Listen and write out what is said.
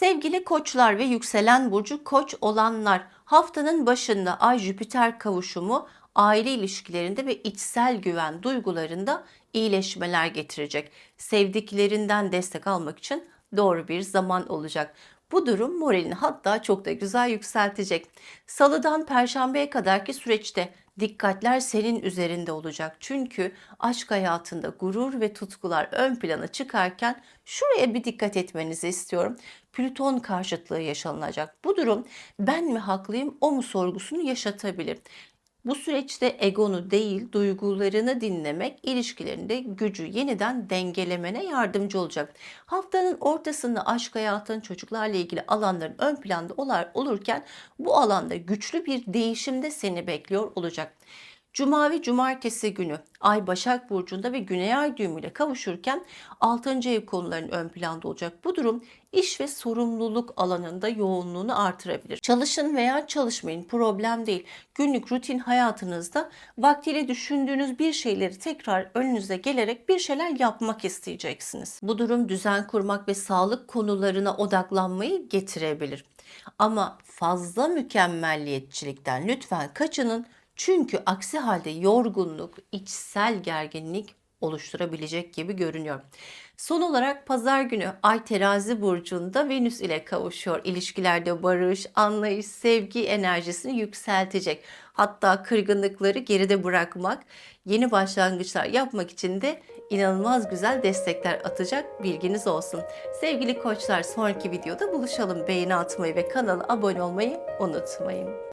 Sevgili koçlar ve yükselen burcu koç olanlar haftanın başında Ay Jüpiter kavuşumu aile ilişkilerinde ve içsel güven duygularında iyileşmeler getirecek. Sevdiklerinden destek almak için doğru bir zaman olacak. Bu durum moralini hatta çok da güzel yükseltecek. Salıdan perşembeye kadarki süreçte dikkatler senin üzerinde olacak. Çünkü aşk hayatında gurur ve tutkular ön plana çıkarken şuraya bir dikkat etmenizi istiyorum. Plüton karşıtlığı yaşanacak. Bu durum ben mi haklıyım o mu sorgusunu yaşatabilir. Bu süreçte egonu değil, duygularını dinlemek ilişkilerinde gücü yeniden dengelemene yardımcı olacak. Haftanın ortasında aşk hayatın, çocuklarla ilgili alanların ön planda olurken bu alanda güçlü bir değişimde seni bekliyor olacak. Cuma ve cumartesi günü Ay Başak Burcu'nda ve Güney Ay düğümüyle kavuşurken 6. ev konularının ön planda olacak. Bu durum iş ve sorumluluk alanında yoğunluğunu artırabilir. Çalışın veya çalışmayın problem değil. Günlük rutin hayatınızda vaktiyle düşündüğünüz bir şeyleri tekrar önünüze gelerek bir şeyler yapmak isteyeceksiniz. Bu durum düzen kurmak ve sağlık konularına odaklanmayı getirebilir. Ama fazla mükemmelliyetçilikten lütfen kaçının. Çünkü aksi halde yorgunluk, içsel gerginlik oluşturabilecek gibi görünüyor. Son olarak pazar günü Ay terazi burcunda Venüs ile kavuşuyor. İlişkilerde barış, anlayış, sevgi enerjisini yükseltecek. Hatta kırgınlıkları geride bırakmak, yeni başlangıçlar yapmak için de inanılmaz güzel destekler atacak bilginiz olsun. Sevgili koçlar sonraki videoda buluşalım. Beğeni atmayı ve kanala abone olmayı unutmayın.